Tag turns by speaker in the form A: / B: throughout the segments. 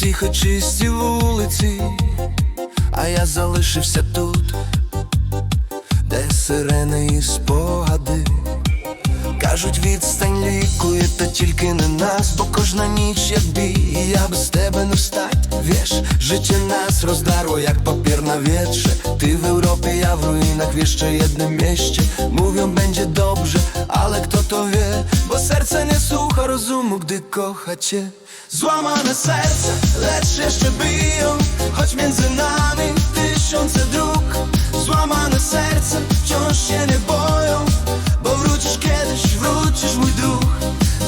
A: тихо чисті вулиці, а я залишився тут, де сирени і спогади. Кажуть, відстань лікує, та тільки не нас, бо кожна ніч як бій, і я без тебе не встать. Віж, життя нас роздарło jak papier na wietrze Ty w Europie, ja w ruinach, w jeszcze jednym mieście Mówią będzie dobrze, ale kto to wie Bo serce nie słucha rozumu, gdy kocha cię Złamane serce, lecz jeszcze biją. Choć między nami tysiące dróg. Złamane serce, wciąż się nie boją. Bo wrócisz kiedyś, wrócisz mój druh.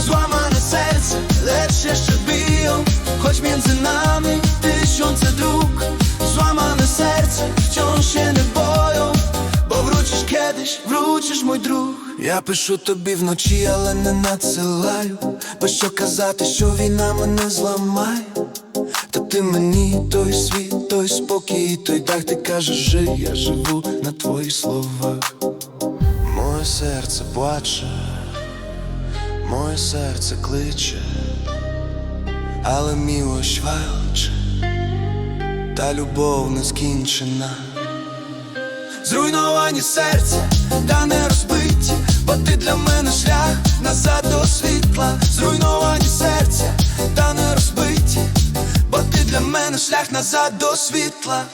A: Złamane serce, lecz jeszcze biją. Choć między nami tysiące dróg wrócisz kiedyś, wrócisz друг. Я пишу тобі вночі, але не надсилаю. Бо що казати, що війна мене зламає? Та ти мені той світ, той спокій, той дах. Ти кажеш, жив, я живу на твоїх словах Моє серце плаче, моє серце кличе, але милость вайлче, та любов не скінчена. Зруйновані серця, та не розбиті, бо ти для мене шлях назад до світла. Зруйновані серця, та не розбиті, бо ти для мене шлях назад до світла.